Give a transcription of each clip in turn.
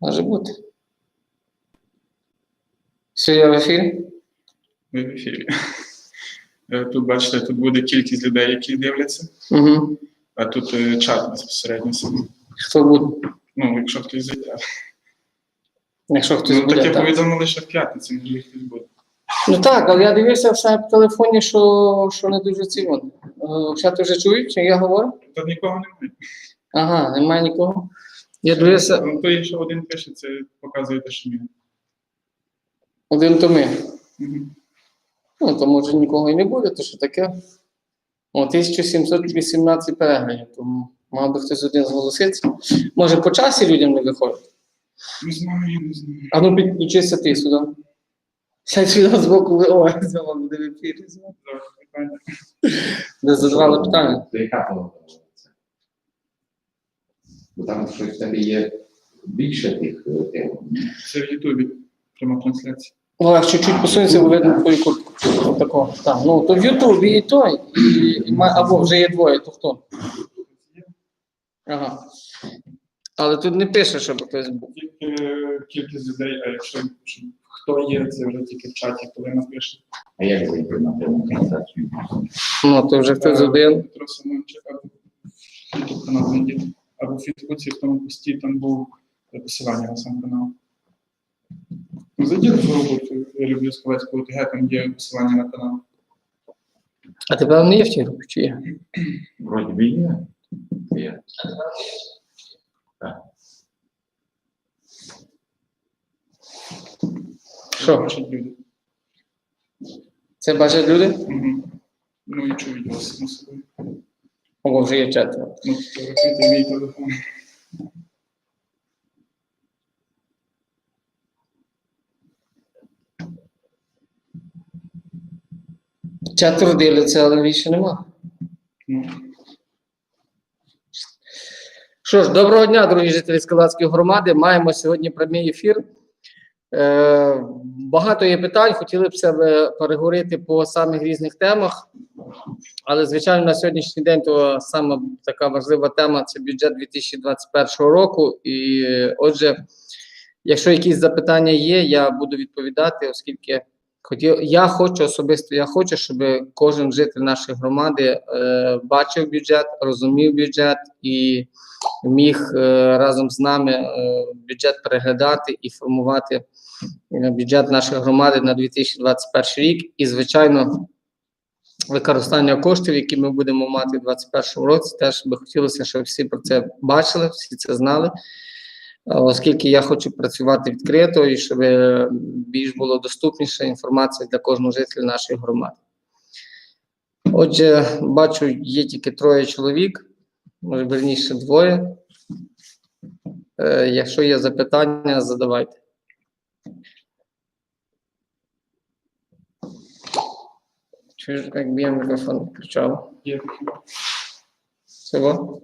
Може бути. Що я в ефірі? Ви в ефірі. Е, Тут бачите, тут буде кількість людей, які дивляться, Угу. а тут е, чат безпосередньо. Хто буде? Ну, якщо хтось зайде. Якщо хтось Ну, буде. таке так. повідомили, що в п'ятницю, може хтось буде. Ну так, але я дивився все в телефоні, що, що не дуже ціло. Чат вже чують, що я говорю? Тут нікого немає. Ага, немає нікого. Я дивився Ну, то, якщо один пише, це показує те, що ні. один то ми. Мгм. Ну, то може нікого і не буде, то що таке. О, 1718 переглядів, тому мав би хтось один зголоситися. Може, по часі людям не виходить? Не знаю, не знаю. А ну підключися ти сюди. Сядь сюди з боку, ви- о, це вам буде в ефірі. Питання. Задавали питання. То яка це? Бо там щось в тебе є більше тих е, тем. Це в Ютубі. Пряма трансляція. Олег, чуть-чуть посунься, бо видно твою куртку. Отако. Так, ну то в Ютубі і той, і, і або вже є двоє, то хто? Ага. Але тут не пише, щоб хтось був. Тільки е, кількість людей, а якщо хто є, це вже тільки в чаті, коли напише. А як зайти на пряму трансляцію? Ну, то вже хтось один. Петро Семенчик, або ютуб канал знайдіть. Або в Фейсбуці в тому пості там був посилання на сам канал. Ну, Зайдіть в групу, я люблю Сковецького ТГ, там є посилання на канал. А ти певно не є в тій групі, чи є? Вроді би є. Є. Що? Бачать люди. Це бачать люди? Угу. Ну і чують вас само собою. О, вже є четверо. Ну, фотографуйте мій телефон. Четверо дивляться, але більше нема. Що ж, доброго дня, дорогі жителі Скалацької громади. Маємо сьогодні прямий ефір. Е, багато є питань, хотіли б себе переговорити по самих різних темах. Але, звичайно, на сьогоднішній день то саме така важлива тема це бюджет 2021 року. І отже, якщо якісь запитання є, я буду відповідати, оскільки хотів, я хочу особисто, я хочу, щоб кожен житель нашої громади е, бачив бюджет, розумів бюджет і міг е, разом з нами е, бюджет переглядати і формувати бюджет нашої громади на 2021 рік. І, звичайно, використання коштів, які ми будемо мати у 2021 році, теж би хотілося, щоб всі про це бачили, всі це знали. Оскільки я хочу працювати відкрито і щоб більш було доступніша інформація для кожного жителя нашої громади. Отже, бачу, є тільки троє чоловік, може, верніше двоє. Е, якщо є запитання, задавайте. Чуєш, якби я мікрофон включав? є. Всього?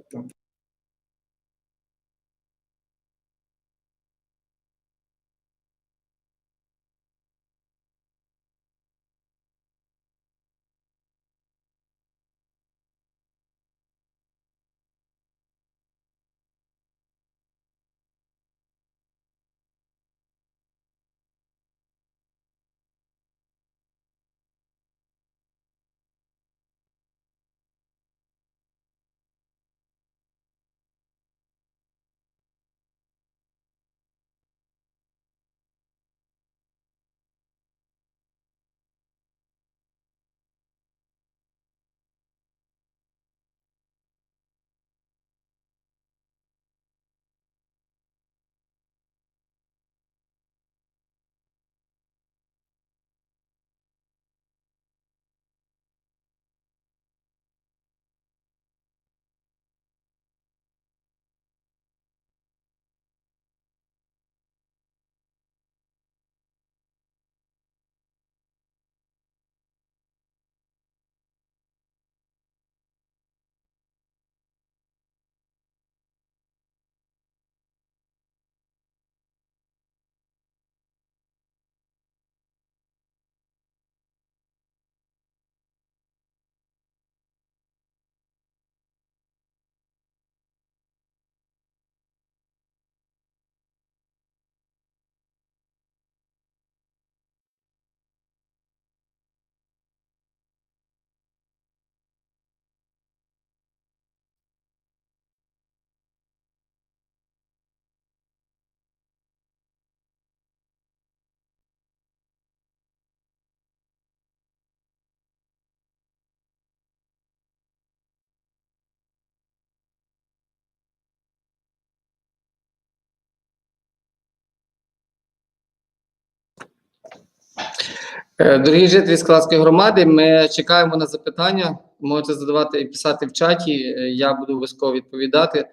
Е, дорогі жителі Скалацької громади, ми чекаємо на запитання. Можете задавати і писати в чаті. Е, я буду обов'язково відповідати.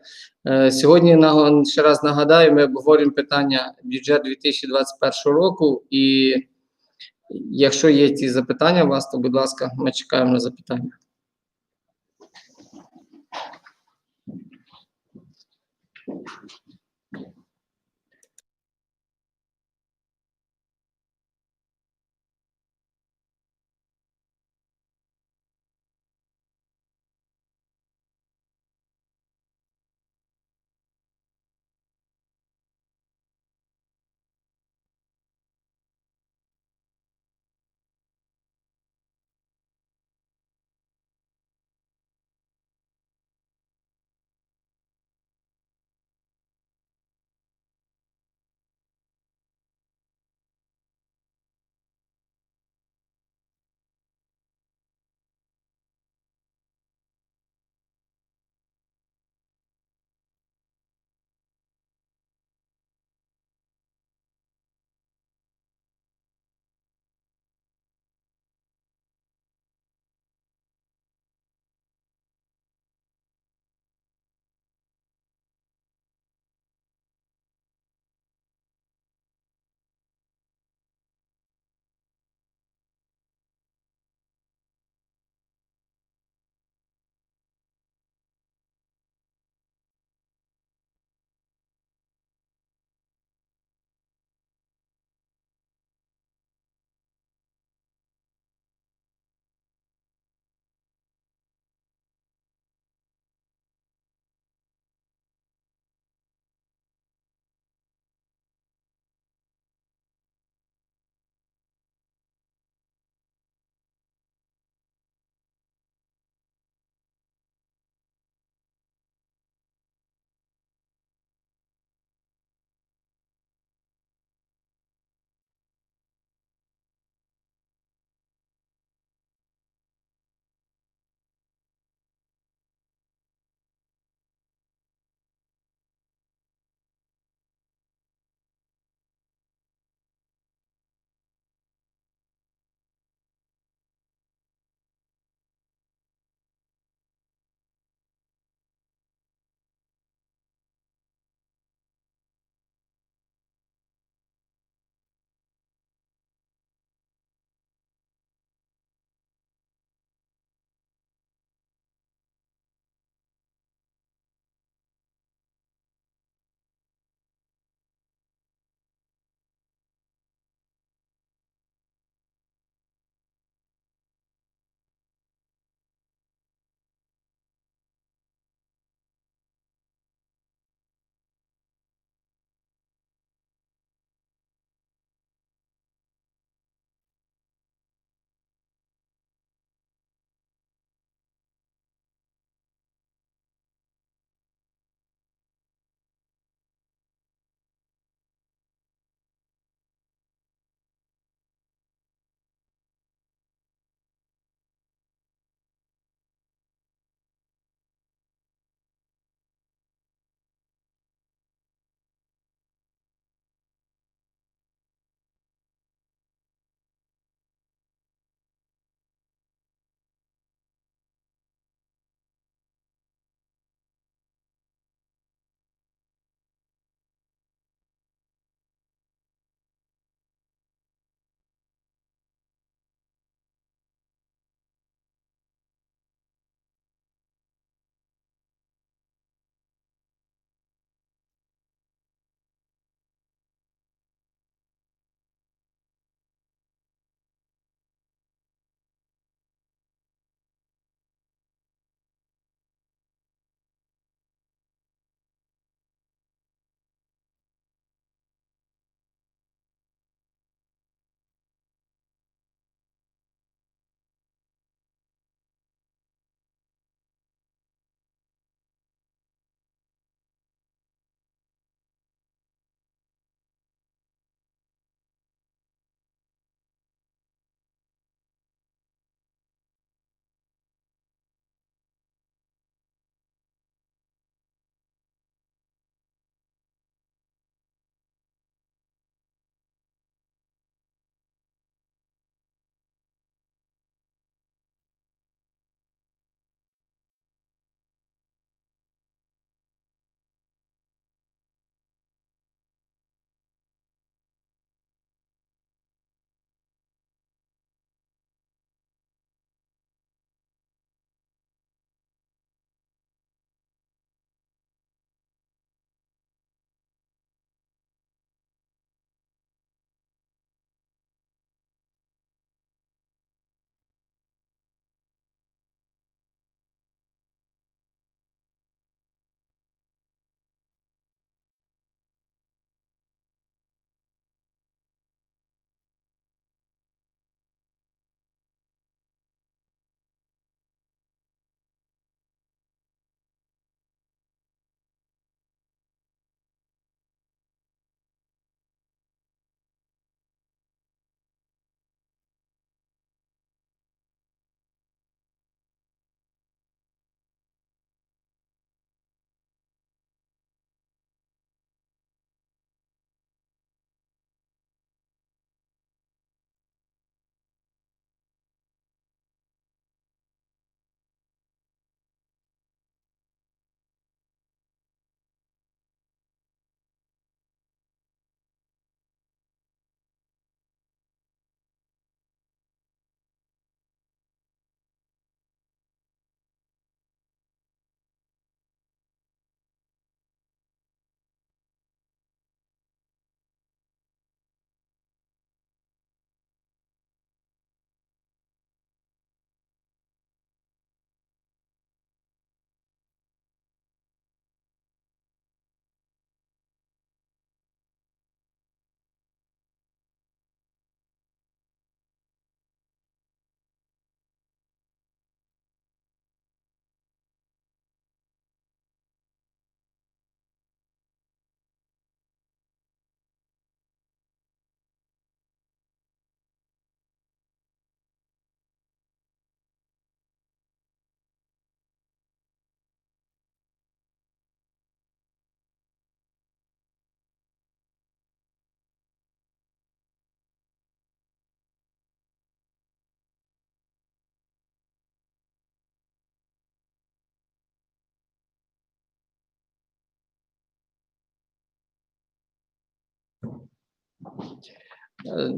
Е, сьогодні ще раз нагадаю: ми обговорюємо питання бюджет 2021 року. І якщо є ці запитання у вас, то будь ласка, ми чекаємо на запитання.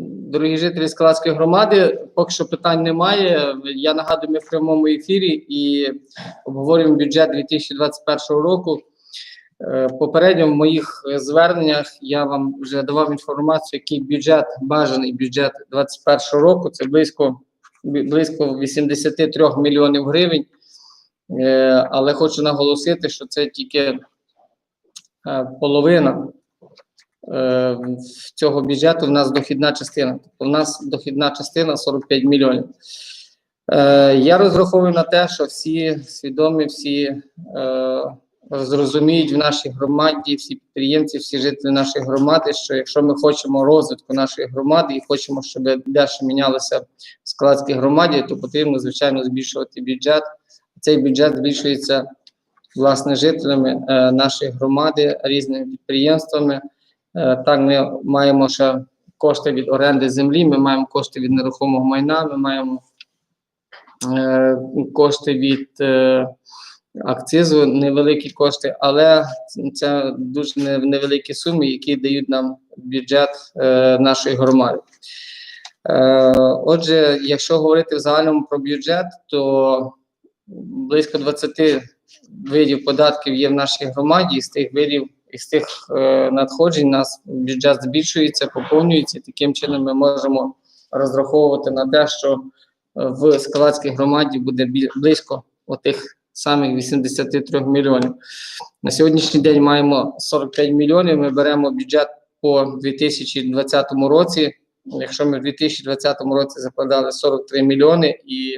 Дорогі жителі Скалацької громади, поки що питань немає. Я нагадую, ми в прямому ефірі і обговорюємо бюджет 2021 року. Е, Попередньо в моїх е, зверненнях я вам вже давав інформацію, який бюджет, бажаний бюджет 2021 року. Це близько, близько 83 мільйонів гривень. Е, Але хочу наголосити, що це тільки е, половина е, цього бюджету. В нас дохідна частина. Тобто, в нас дохідна частина 45 мільйонів. Е, Я розраховую на те, що всі свідомі, всі е, зрозуміють в нашій громаді, всі підприємці, всі жителі нашої громади, що якщо ми хочемо розвитку нашої громади і хочемо, щоб дещо мінялося в складській громаді, то потрібно, звичайно, збільшувати бюджет. Цей бюджет збільшується власне жителями е, нашої громади, різними підприємствами. Е, так, ми маємо ще кошти від оренди землі, ми маємо кошти від нерухомого майна, ми маємо е, кошти від е, акцизу, невеликі кошти, але це дуже невеликі суми, які дають нам бюджет нашої громади. Отже, якщо говорити в загальному про бюджет, то близько 20 видів податків є в нашій громаді, з тих видів і з тих е, надходжень нас бюджет збільшується, поповнюється. Таким чином ми можемо розраховувати на те, що е, в Скалацькій громаді буде близько отих самих 83 мільйонів. На сьогоднішній день маємо 45 мільйонів. Ми беремо бюджет по 2020 році. Якщо ми в 2020 році закладали 43 мільйони і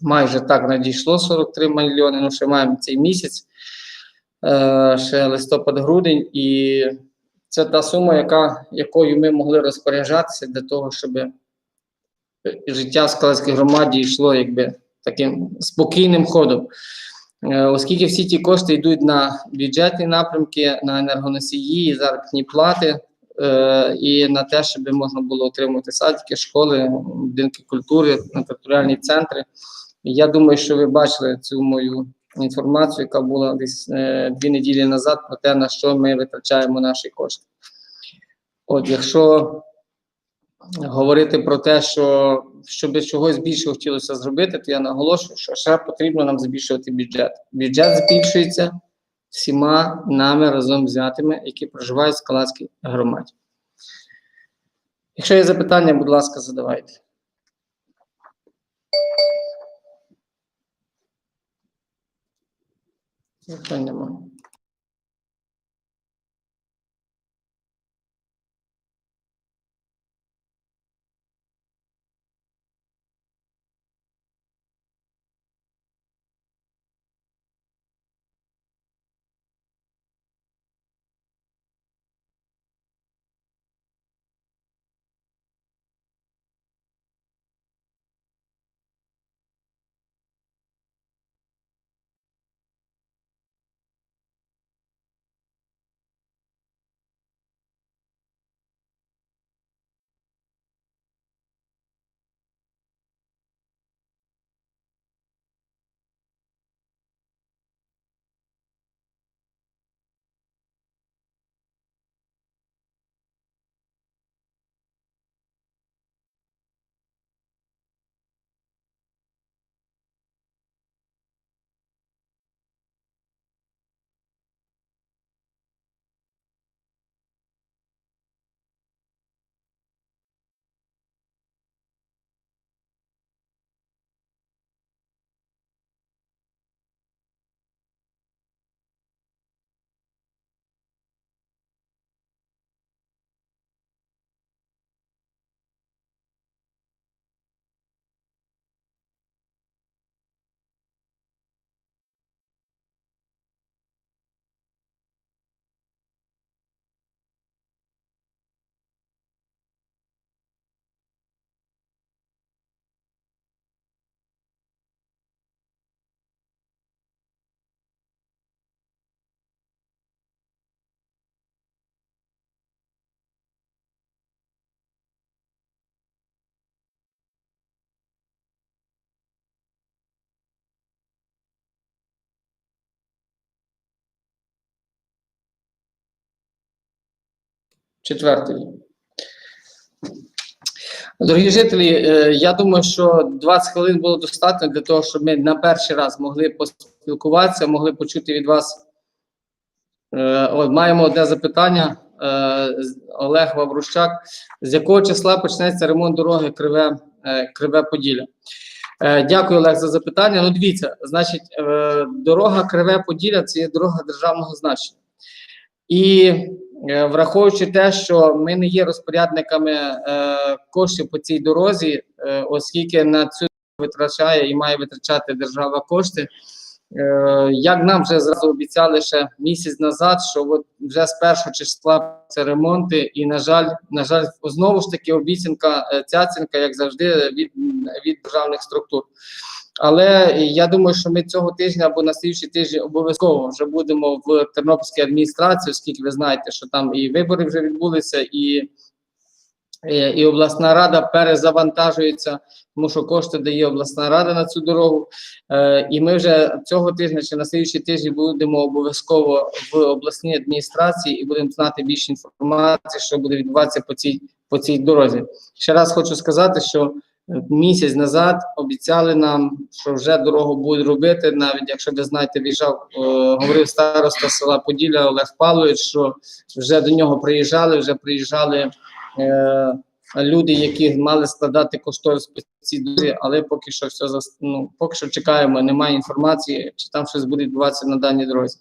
майже так надійшло 43 мільйони, ну ще маємо цей місяць, ще листопад-грудень, і це та сума, яка, якою ми могли розпоряджатися для того, щоб життя в Скалацькій громаді йшло якби таким спокійним ходом. Е, Оскільки всі ті кошти йдуть на бюджетні напрямки, на енергоносії, заробітні плати е, і на те, щоб можна було отримувати садики, школи, будинки культури, територіальні центри. Я думаю, що ви бачили цю мою інформацію, яка була десь е, дві неділі назад, про те, на що ми витрачаємо наші кошти. От, якщо говорити про те, що щоб чогось більше хотілося зробити, то я наголошую, що ще потрібно нам збільшувати бюджет. Бюджет збільшується всіма нами разом взятими, які проживають в Скалацькій громаді. Якщо є запитання, будь ласка, задавайте. Запитань немає. Четвертий. Дорогі жителі, е, я думаю, що 20 хвилин було достатньо для того, щоб ми на перший раз могли поспілкуватися, могли почути від вас. Е, От, маємо одне запитання. Е, Олег Ваврущак. З якого числа почнеться ремонт дороги Криве, Криве Поділля? Дякую, Олег, за запитання. Ну, дивіться, значить, дорога Криве Поділля це є дорога державного значення. І е, враховуючи те, що ми не є розпорядниками е, коштів по цій дорозі, е, оскільки на цю витрачає і має витрачати держава кошти. Як нам вже зразу обіцяли ще місяць назад, що от вже з першого числа це ремонти, і на жаль, на жаль, знову ж таки обіцянка цяцянка, як завжди, від, від державних структур. Але я думаю, що ми цього тижня або на слідчий тиждень обов'язково вже будемо в Тернопільській адміністрації, оскільки ви знаєте, що там і вибори вже відбулися, і, і, і обласна рада перезавантажується, тому що кошти дає обласна рада на цю дорогу. Е, і ми вже цього тижня чи на слідчий тиждень будемо обов'язково в обласній адміністрації і будемо знати більше інформації, що буде відбуватися по цій, по цій дорозі. Ще раз хочу сказати, що місяць назад обіцяли нам, що вже дорогу будуть робити. Навіть якщо ви знаєте, в'їжджав, е, говорив староста села Поділля Олег Павлович, що вже до нього приїжджали, вже приїжджали е, люди, які мали складати кошторис по цій дорозі, але поки що все ну, поки що чекаємо, немає інформації, чи там щось буде відбуватися на даній дорозі.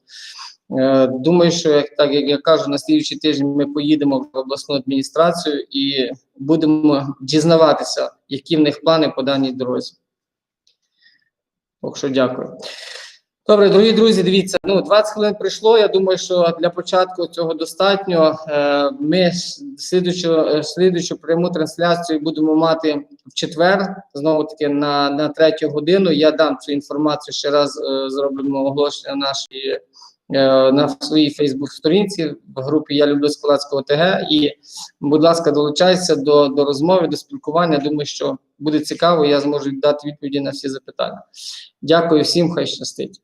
Е, Думаю, що так як я кажу, на слідчий тиждень ми поїдемо в обласну адміністрацію і будемо дізнаватися, які в них плани по даній дорозі. Так дякую. Добре, дорогі друзі, дивіться, ну 20 хвилин прийшло. Я думаю, що для початку цього достатньо. Е, Ми ж слідучу, е, слідучу пряму трансляцію будемо мати в четвер, знову таки на, на третю годину. Я дам цю інформацію ще раз. Зробимо оголошення нашій е, на своїй Фейсбук-сторінці в групі Я люблю Скалацького ТГ. І, будь ласка, долучайся до, до розмови, до спілкування. Думаю, що буде цікаво. Я зможу дати відповіді на всі запитання. Дякую всім, хай щастить.